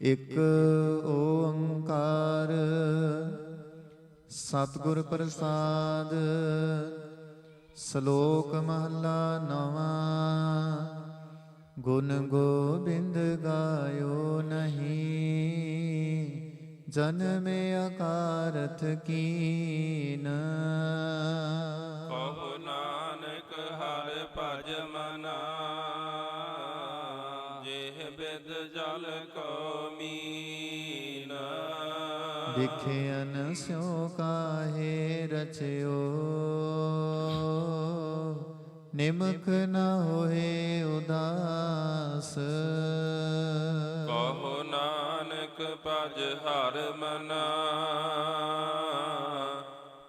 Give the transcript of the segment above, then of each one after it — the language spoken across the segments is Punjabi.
ਇਕ ਓੰਕਾਰ। ਸਤਿਗੁਰ ਪ੍ਰਸਾਦ ਸ਼ਲੋਕ ਮਹਲਾ ਨਵਾਂ। ਗੁਣ ਗੋਬਿੰਦ ਗਾਇਓ ਨਹੀਂ ਜਨਮ ਅਕਾਰਥ ਕੀਨ। ਦੇਖਿਆਨ ਸਿਉ ਕਾਹੇ ਰਚਿਓ। ਨਿਮਖ ਨ ਹੋਏ ਉਦਾਸ। ਕਹੋ ਨਾਨਕ ਭਜ ਹਰ ਮਨਾ।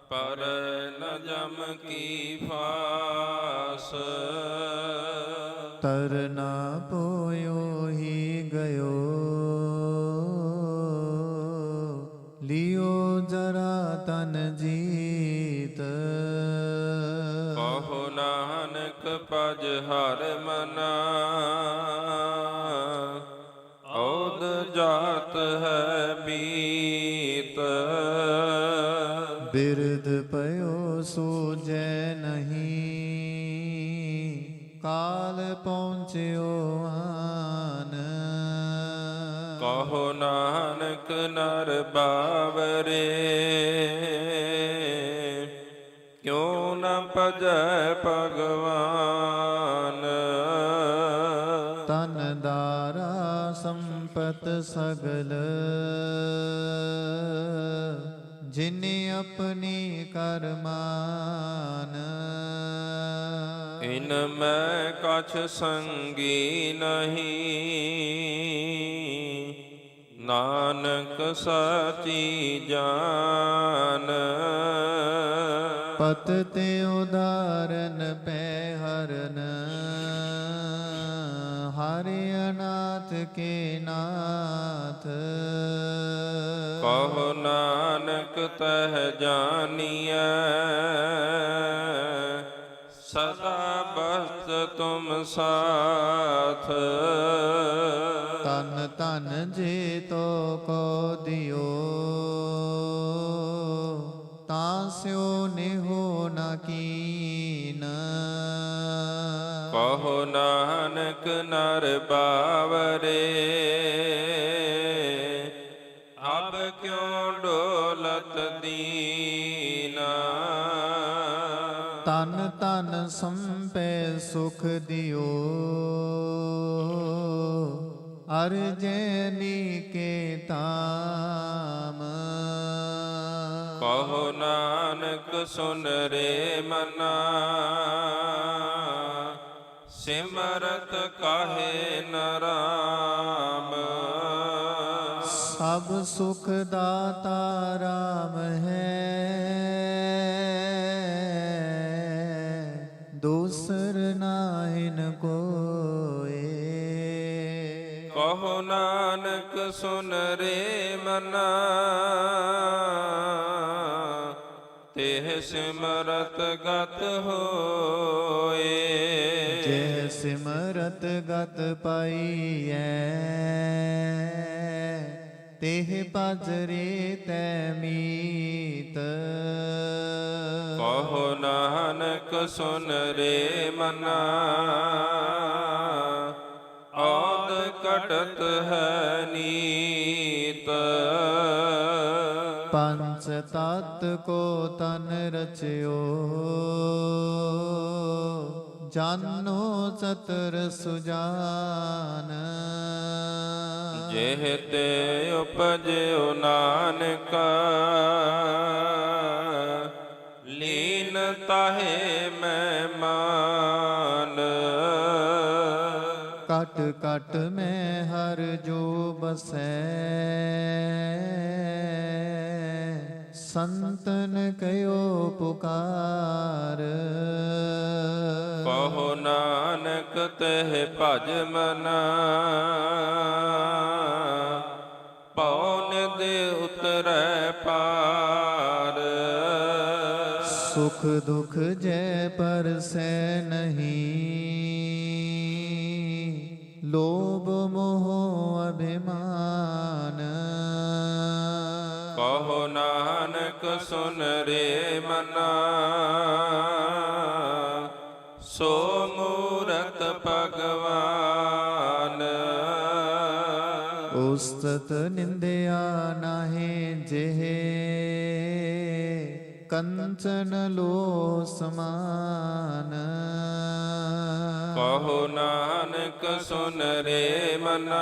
ਪਰ ਨ ਜਮ ਕੀ ਫਾਸ। ਤਰਨਾ ਹਰ ਮਨਾ। ਔਦ ਜਾਤ ਹੈ ਬੀਤ ਬਿਰਧ ਪਇਓ ਸੂਜੈ ਨਹੀਂ। ਕਾਲ ਪਹੁੰਚਿਓ ਆਨ। ਕਹੋ ਨਾਨਕ ਨਰ ਬਾਵਰੇ। ਕਿਉ ਨ ਭਜੈ ਭਗਵਾਨ। ਸੰਪਤ ਸਗਲ। ਜਿਨ ਆਪਣੀ ਕਰਮਾਨ। ਇਨ ਮੈਂ ਕਛ ਸੰਗੀ ਨਹੀਂ। ਨਾਨਕ ਸਾਚੀ ਜਾਨ। ਪਤ ਤੇ ਉਦਾਰਨ ਪੈ ਹਰਨ। ਅਨਾਥ ਕੇ ਨਾਥ। ਕਹੋ ਨਾਨਕ ਤਹ ਜਾਨੀਐ। ਸਦਾ ਬਸਤ ਤੁਮ ਸਾਥ। ਤਨ ਤਨ ਜੇ ਤੋ ਕੋ ਦਿਓ। ਤਾਂ ਸਿਓ ਨ ਨਰ ਬਾਵਰੇ। ਅਬ ਕਿਉ ਡੋਲਤ ਦੀਨਾ? ਤਨ ਤਨ ਸੰਪੈ ਸੁਖ ਦਿਓ। ਅਰਜਨੀ ਕੇ ਤਾਮ ਕਹੋ ਨਾਨਕ ਸੁਨ ਰੇ ਮਨਾ। ਸਿਮਰਤ ਕਾਹੇ ਨਰਾਮ ਸਭ ਸੁਖ ਦਾਤਾ ਰਾਮ ਹੈ। ਦੂਸਰ ਨਾਹਿਨ ਕੋਏ। ਕਹੋ ਨਾਨਕ ਸੁਨ ਰੇ ਮਨਾ। ਤੇਹ ਸਿਮਰਤ ਗਤ ਹੋਏ। ਸਿਮਰਤ ਗਤ ਪਾਈਐ। ਤੇਹ ਪਜਰੇ ਤੈ ਮੀਤ। ਕਹੋ ਨਾਨਕ ਸੁਨ ਰੇ ਮਨਾ। ਔਦ ਕਟਤ ਹੈ ਨੀਤ। ਪੰਚ ਤਤ ਕੋ ਤਨ ਰਚਿਓ। ਜਾਨੋ ਚਤਰ ਸੁਜਾਨ। ਜਿਹ ਤੇ ਉਪਜਿਓ ਨਾਨਕ ਲੀਨ ਤਾਹੇ ਮੈਂ ਮਾਨ ਕਟ ਕਟ ਮੈਂ ਹਰ ਜੋ ਬਸੈ। ਸੰਤਨ ਕਯੋ ਪੁਕਾਰ। ਕਹੋ ਨਾਨਕ ਤਹਿ ਭਜ ਮਨਾ। ਪਉਨ ਦੇ ਉਤਰੈ ਪਾਰ। ਸੁਖ ਦੁਖ ਜੈ ਪਰਸੈ ਸੁਨ ਰੇ ਮਨਾ। ਸੋ ਮੂਰਤ ਭਗਵਾਨ। ਉਸਤਤ ਨਿੰਦਿਆ ਨਾਹੀ ਜਿਹੇ। ਕੰਚਨ ਲੋ ਸਮਾਨ। ਕਹੋ ਨਾਨਕ ਸੁਨ ਰੇ ਮਨਾ।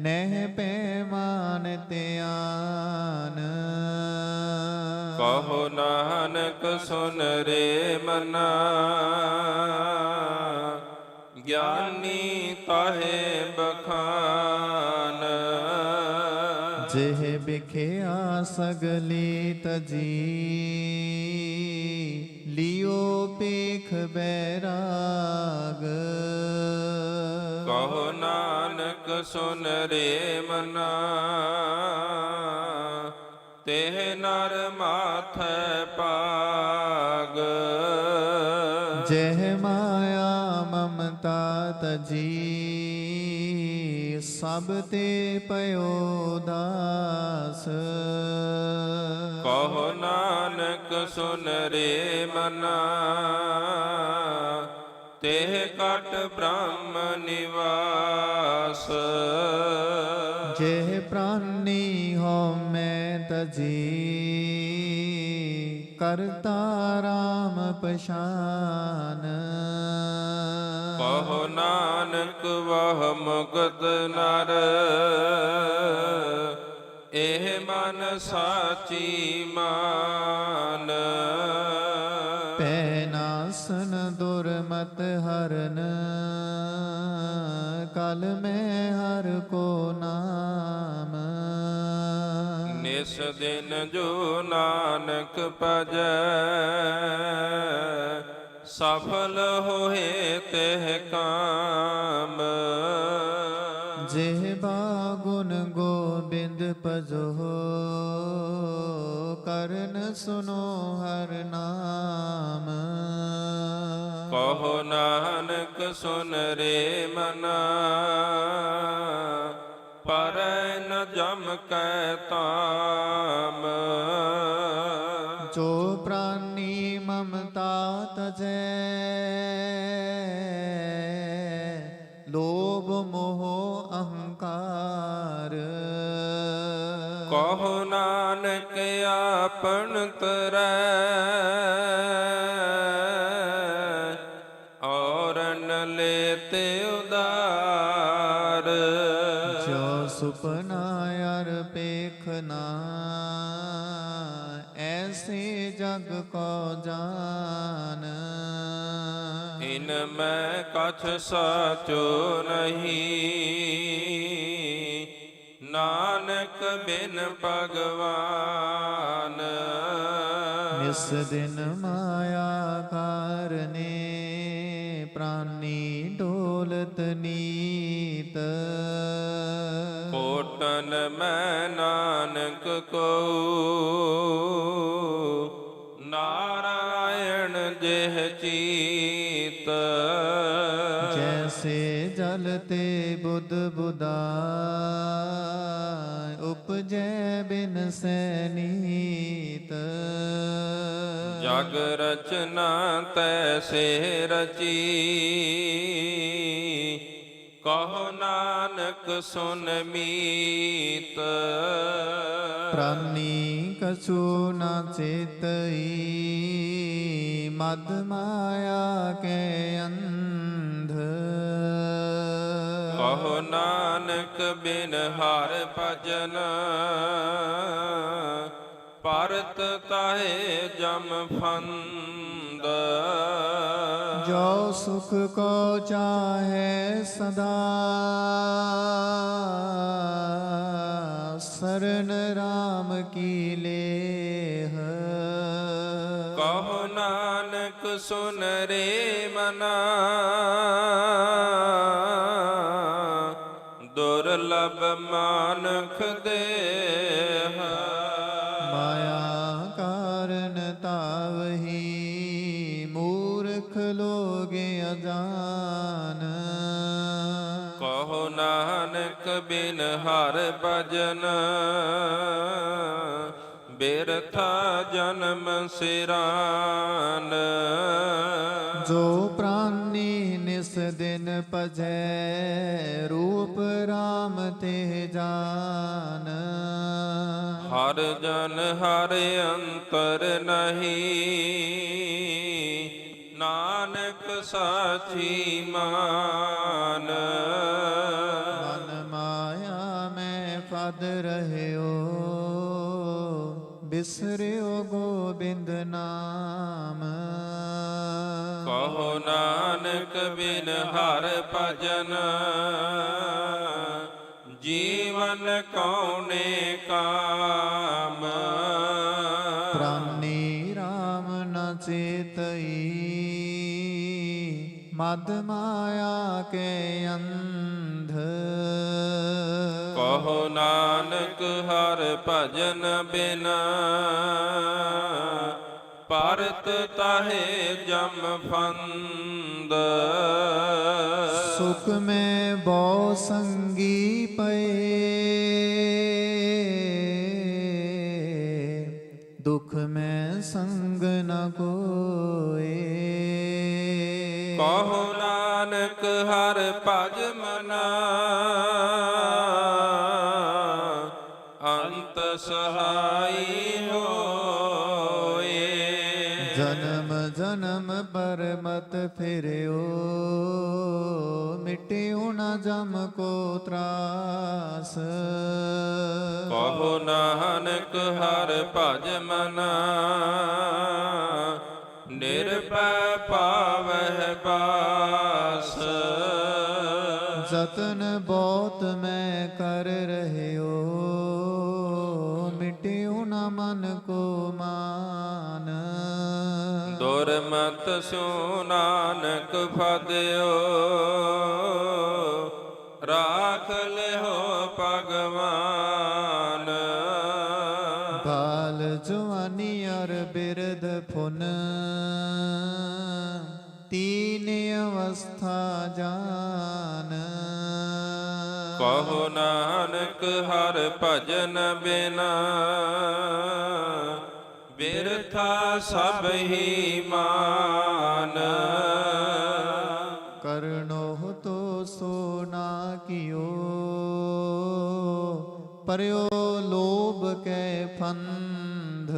ਨਹਿ ਪੈਮਾਨ ਧਿਆਨ। ਕਹੋ ਨਾਨਕ ਸੁਨ ਰੇ ਮਨਾ। ਗਿਆਨੀ ਤਾਹੇ ਬਖਾਨ। ਜਿਹ ਬਿਖਿਆ ਸਗਲੀ ਤਜੀ ਲਿਓ ਪੇਖ ਬੈਰਾਗ। ਕਹੋ ਨਾਨਕ ਸੁਨ ਰੇ ਮਨਾ। ਤੇਹ ਨਰ ਮਾਥੈ ਪਾਗ ਜਹ ਮਾਇਆ ਮਮਤਾ ਤਜੀ ਸਭ ਤੇ ਪਇਓ ਦਾਸ। ਕਹੋ ਨਾਨਕ ਸੁਨ ਰੇ ਮਨਾ। ਤੇਹ ਕਟ ਬ੍ਰਹਮ ਨਿਵਾਸ। ਜਿਹ ਪ੍ਰਾਨੀ ਹੋ ਮੈਂ ਤਜੀ ਕਰਤਾ ਰਾਮ ਪਛਾਨ। ਕਹੋ ਨਾਨਕ ਵਹ ਮੁਕਤ ਨਰ ਇਹ ਮਨ ਸਾਚੀ ਮਾਨ। ਦੁਰਮਤ ਹਰਨ ਕਲ ਮੈਂ ਹਰ ਕੋ ਨਾਮ। ਨਿਸ ਦਿਨ ਜੋ ਨਾਨਕ ਭਜੈ ਸਫਲ ਹੋਏ ਤਿਹ ਕਾਮ। ਜਿਹ ਬਾਗੁਨ ਗੋਬਿੰਦ ਭਜੋ ਕਰਨ ਸੁਨੋ ਹਰ ਨਾਮ। ਕਹੋ ਨਾਨਕ ਸੁਨ ਰੇ ਮਨਾ। ਪਰ ਨ ਜਮ ਕੈ ਤਾਮ ਜੋ ਪ੍ਰਾਨੀ ਮਮਤਾ ਤਜੈ ਲੋਭ ਮੋਹ ਅਹੰਕਾਰ। ਕਹੋ ਨਾਨਕ ਆਪਨ ਤਰੈ। ਜਗ ਕੋ ਜਾਨ। ਇਨ ਮੈਂ ਕਛ ਸਾਚੋ ਨਹੀਂ। ਨਾਨਕ ਬਿਨ ਭਗਵਾਨ। ਨਿਸ ਦਿਨ ਮਾਇਆ ਕਾਰਨੇ ਪ੍ਰਾਨੀ ਡੋਲਤ ਨੀਤ। ਕੋਟਨ ਮੈਂ ਨਾਨਕ ਕੋ। ਤੇ ਬੁੱਧ ਬੁਦਾ ਉਪਜੈ ਬਿਨ ਸੈਨੀਤ। ਜਗ ਰਚਨਾ ਤੈਸੇ ਰਚੀ ਕਹੋ ਨਾਨਕ ਸੁਨ ਮੀਤ। ਪ੍ਰਾਨੀ ਕਛੂ ਨਾ ਚੇਤਈ ਮਦ ਮਾਇਆ ਕੇ ਅੰਧ ਨਾਨਕ ਬਿਨ ਹਰ ਭਜਨ। ਪਰਤ ਤਾਹੇ ਜਮ ਫੰਦ। ਜੋ ਸੁਖ ਕੋ ਚਾਹੇ ਸਦਾ। ਸਰਨ ਰਾਮ ਕੀ ਲੇਹ। ਕਹੋ ਨਾਨਕ ਸੁਨ ਰੇ ਮਨਾ। ਮਾਨਖ ਦੇਹ ਮਾਇਆ ਕਾਰਨ ਤਾਵਹੀ ਮੂਰਖ ਲੋਗ ਅਜਾਨ। ਕਹੋ ਨਾਨਕ ਬਿਨ ਹਰ ਭਜਨ। ਬਿਰਥਾ ਜਨਮ ਸਿਰਾਨ। ਜੋ ਪ੍ਰਾਨੀ ਨਿਸ ਦਿਨ ਭਜੈ ਰੂਪ RAM ਤੇ ਜਾਨ। ਹਰ ਜਨ ਹਰ ਅੰਤਰ ਨਹੀਂ ਨਾਨਕ ਸਾਚੀ ਮਾਨ। ਮਨ ਮਾਇਆ ਮੈਂ ਫਦ ਰਹਿਓ ਬਿਸਰਿਓ ਗੋਬਿੰਦ ਨਾਮ। ਕਹੋ ਨਾਨਕ ਬਿਨ ਹਰ ਭਜਨ। ਜੀਵਨ ਕੌਣੇ ਕਾਮ। ਪ੍ਰਾਨੀ RAM ਨ ਚੇਤਈ। ਮਦ ਮਾਇਆ ਕੇ ਅੰਧ ਕਹੋ ਨਾਨਕ ਹਰ ਭਜਨ ਬਿਨਾ। ਪਰਤ ਤਾਹੇ ਜਮ ਫੰਦ। ਸੁਖ ਮੈਂ ਬਹੁ ਸੰਗੀ ਪਏ। ਦੁਖ ਮੈਂ ਸੰਗ ਨ ਕੋਏ। ਕਹੋ ਨਾਨਕ ਹਰ ਭਜ ਜਨਮ ਜਨਮ ਪਰ ਮਤ ਫਿਰਿਓ। ਮਿਟਿਓ ਨ ਜਮ ਕੋ ਤਰਾਸ। ਕਹੋ ਨਾਨਕ ਹਰ ਭਜ ਮਨਾ। ਨਿਰਭੈ ਪਾਵਹਿ ਬਾਸ ਜਤਨ ਬਹੁਤ ਮੈਂ ਕਰ ਰਹਿਓ। ਮਿਟਿਓ ਨ ਮਨ ਕੋ ਮਾਨ ਦੁਰਮਤ ਸੋ ਨਾਨਕ ਫਦਿਓ ਰਾਖ ਲਿਓ ਭਗਵਾਨ। ਬਾਲ ਜਵਾਨੀ ਅਰ ਬਿਰਧ ਫੁਨ ਤੀਨ ਅਵਸਥਾ ਜਾਨ। ਕਹੋ ਨਾਨਕ ਹਰ ਭਜਨ ਬਿਨਾ। ਬਿਰਥਾ ਸਭ ਹੀ ਮਾਨ। ਕਰਨੋ ਤੋ ਸੋ ਨਾ ਕਿਓ ਪਰਿਓ ਲੋਭ ਕੈ ਫੰਧ।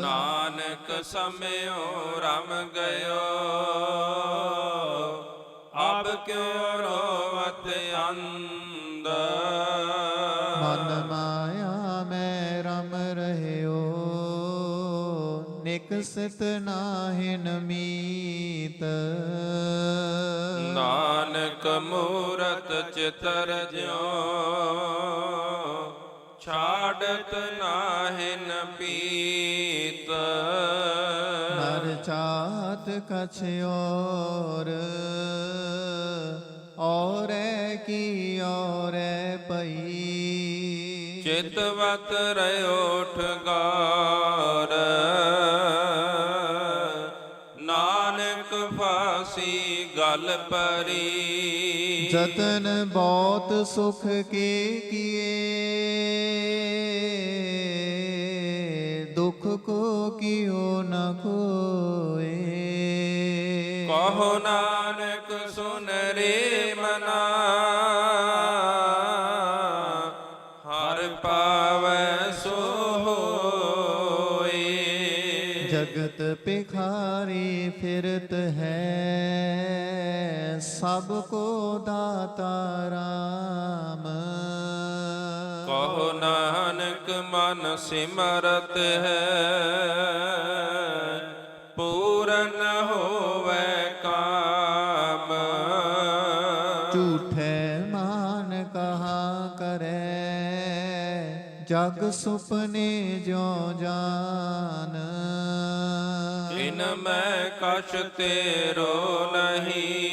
ਨਾਨਕ ਸਮਿਓ ਰਮ ਗਇਓ। ਨਿਕਸਿਤ ਨਾਹਿਨ ਮੀਤ। ਨਾਨਕ ਮੂਰਤ ਚਿਤਰ ਜਿਉ ਛਾੜਤ ਨਾਹਿਨ ਪੀਤ। ਨਰ ਚਾਤ ਕਛ ਔਰ ਔਰੈ ਕੀ ਔਰੈ ਪਈ ਚਿਤਵਤ ਰਿਓ ਠਗਾਰ। ਗਲ ਪਰੀ। ਜਤਨ ਬਹੁਤ ਸੁਖ ਕੇ ਕੀਏ। ਦੁਖ ਕੋ ਕਿਉ ਨ ਕੋਏ। ਕਹੋ ਨਾਨਕ ਸਭ ਕੋ ਦਾਤਾ ਰਾਮ। ਕਹੋ ਨਾਨਕ ਮਨ ਸਿਮਰਤ ਹੈ ਪੂਰਨ ਹੋਵੇ ਕਾਮ। ਝੂਠੇ ਮਾਨ ਕਹਾ ਕਰੇ ਜਗ ਸੁਪਨੇ ਜੋ ਜਾਨ ਇਨ ਮੈਂ ਕਛ ਤੇਰੋ ਨਹੀਂ।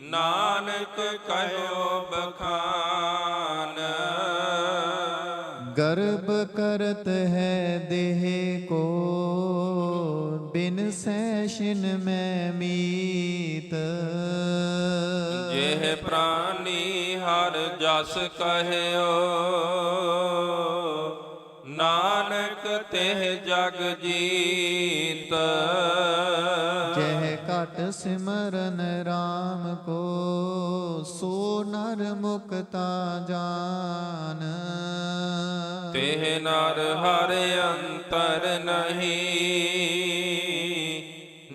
ਨਾਨਕ ਕਹਿਓ ਬਖਾਨ। ਗਰਭ ਕਰਤ ਹੈ ਦੇਹ ਕੋ ਬਿਨ ਸੈਸ਼ਨ ਮੈਂ ਮੀਤ। ਜਿਹ ਪ੍ਰਾਨੀ ਹਰ ਜਸ ਕਹਿਓ। ਜਗ ਜੀਤ। ਜਹ ਘਟ ਸਿਮਰਨ RAM ਕੋ ਸੋ ਨਰ ਮੁਕਤਾ ਜਾਨ। ਤਿਹ ਨਰ ਹਰ ਅੰਤਰ ਨਹੀਂ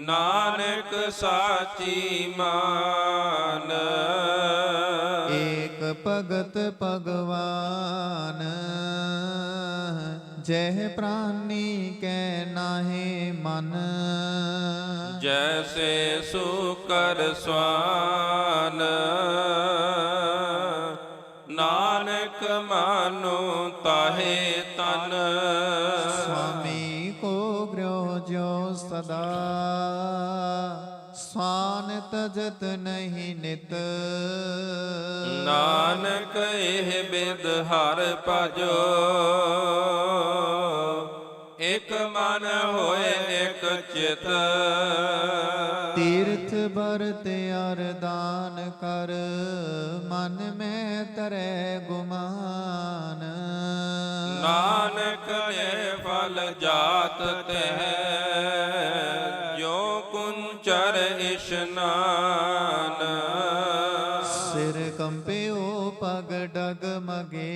ਨਾਨਕ ਸਾਚੀ ਮਾਨ। ਏਕ ਭਗਤ ਭਗਵਾਨ। ਜਹ ਪ੍ਰਾਨੀ ਕੈ ਨਾਹੀ ਮਨ। ਜੈਸੇ ਸੁਕਰ ਸਵਾਨ ਨਾਨਕ ਮਾਨੋ ਤਾਹੇ ਤਨ। ਸੁਆਮੀ ਕੋ ਗ੍ਰਹਿ ਜੋ ਸਦਾ। ਸਵਾਨ ਤਜਤ ਨਹੀਂ ਨਿਤ। ਨਾਨਕ ਇਹ ਬਿਦ ਹਰ ਭਜੋ। ਇਕ ਮਨ ਹੋਏ ਇਕ ਚਿਤ। ਤੀਰਥ ਬਰਤ ਅਰਦਾਨ ਕਰ ਮਨ ਮੈਂ ਤਰੈ ਗੁਮਾਨ। ਨਾਨਕ ਇਹ ਫਲ ਜਾਤ ਤਹਿ। ਮਗੇ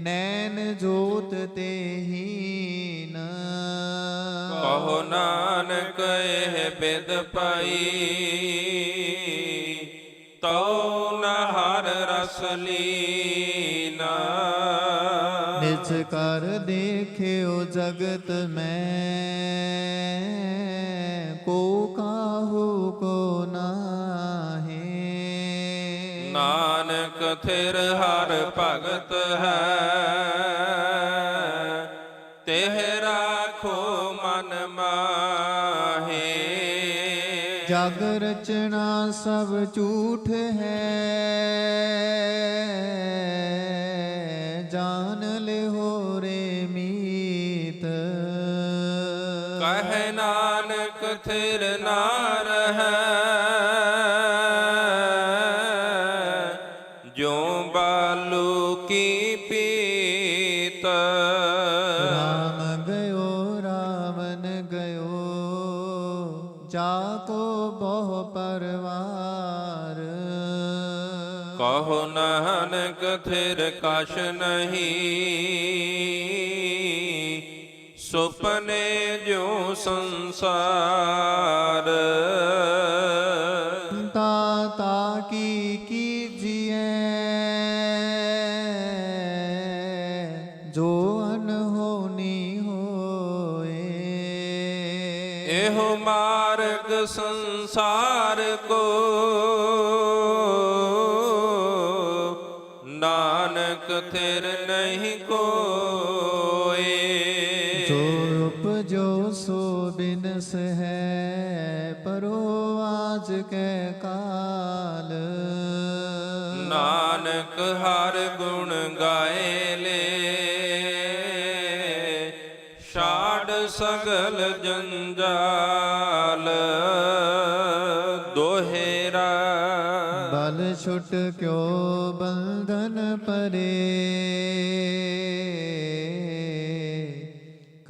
ਨੈਣ ਜੋਤ ਤੇਹੀਨ ਕਹੋ ਨਾਨਕ ਇਹ ਬਿਦ ਪਾਈ। ਤਉ ਨ ਹਰ ਰਸ ਲੀਨਾ। ਨਿਜ ਕਰ ਦੇਖਿਓ ਜਗਤ ਮੈਂ। ਥਿਰ ਹਰ ਭਗਤ ਹੈ। ਤਿਹ ਰਾਖੋ ਮਨ ਮਾਹੇ। ਜਗ ਰਚਨਾ ਸਭ ਝੂਠ ਹੈ। ਗਇਓ ਜਾ ਕੋ ਬਹੁ ਪਰਵਾਰ। ਕਹੋ ਨਾਨਕ ਥਿਰ ਕਛ ਨਹੀਂ। ਸੁਪਨੇ ਜੋ ਸੰਸਾਰ। ਥਿਰ ਨਹੀਂ ਕੋਏ। ਜੋ ਉਪਜੋ ਸੋ ਬਿਨਸ ਹੈ ਪਰੋ ਆਜ ਕੈ ਕਾਲ। ਨਾਨਕ ਹਰ ਗੁਣ ਗਾਏ ਲੈ। ਛਾੜ ਸਗਲ ਜੰਜਾਲ। ਦੋਹੇਰਾ ਬਲ ਛੁਟ ਕਿਉ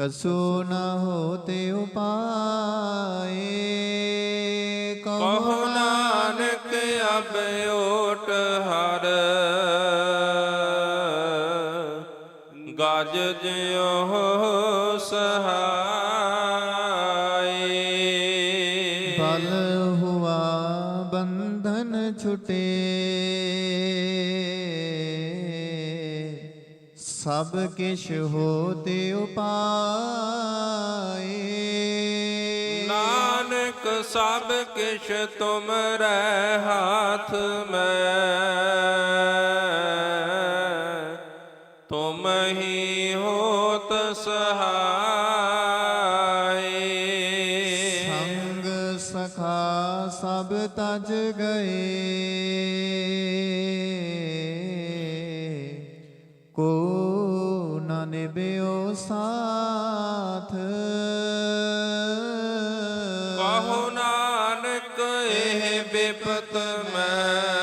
ਕਸੂ ਨ ਹੋਤੇ ਉਪਾਏ। ਕਹੋ ਨਾਨਕ ਅਬ ਓਟ ਹਰ। ਗਜ ਜਿਉ ਸਹਾਈ ਬਲ ਹੁਆ ਬੰਧਨ ਛੁਟੇ। ਸਭ ਕਿਛ ਹੋਤੇ ਉਪਾਏ। ਨਾਨਕ ਸਭ ਕਿਛ ਤੁਮ ਰਹਿ ਹਾਥ ਮੈਂ। ਤੁਮ ਹੀ ਹੋਤ ਸਹਾਈ ਸੰਗ ਸਖਾ ਸਭ ਤਜ ਗਏ। ਬੇਪਤ ਮੈਂ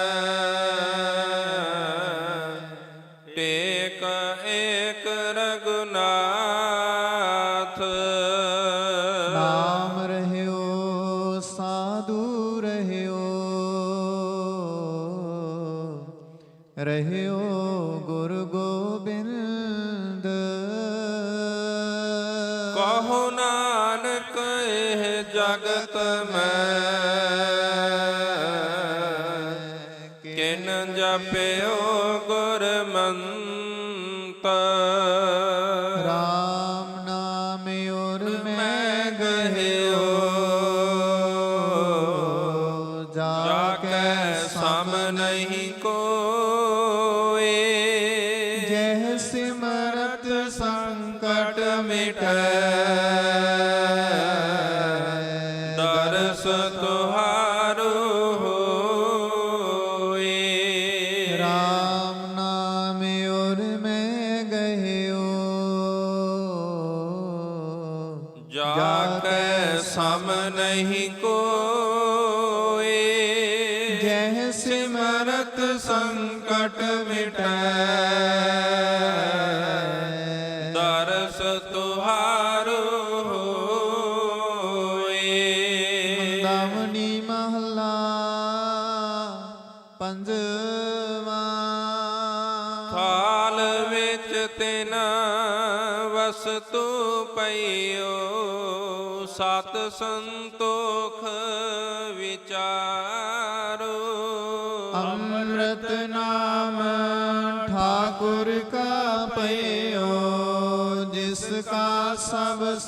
नहीं ਮਹਲਾ ਪੰਜਵਾਂ। ਥਾਲ ਵਿੱਚ ਤਿਨ ਵਸਤੂ ਪਈਓ ਸਤ ਸੰਤੋਖ ਵਿਚਾਰੋ। ਅੰਮ੍ਰਿਤ ਨਾਮ ਠਾਕੁਰ ਕਾ ਪਈਓ ਜਿਸ ਕਾ ਸਬਸ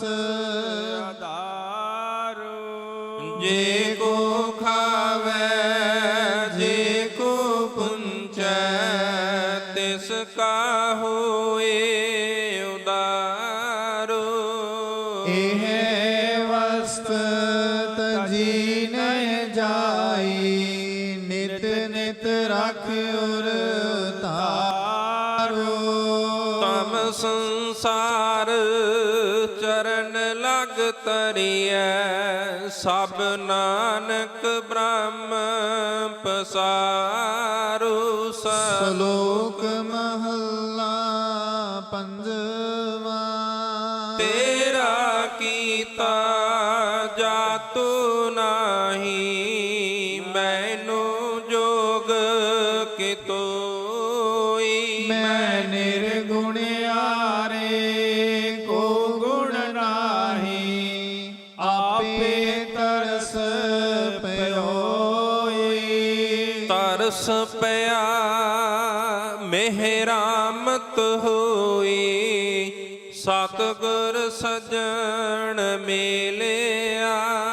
ਲਖ ਉਰਤਾਰੋ ਤਮ ਸੰਸਾਰ ਚਰਨ ਲਗ ਤਰੀਐ ਸਭ ਨਾਨਕ ਬ੍ਰਹਮ ਪਸਾਰੂ ਸਲੋਕ ਤਰਸ ਪਿਆ ਮਿਹਰਾਮਤ ਹੋਈ। ਸਤਗੁਰ ਸਜਣ ਮੇਲਿਆ।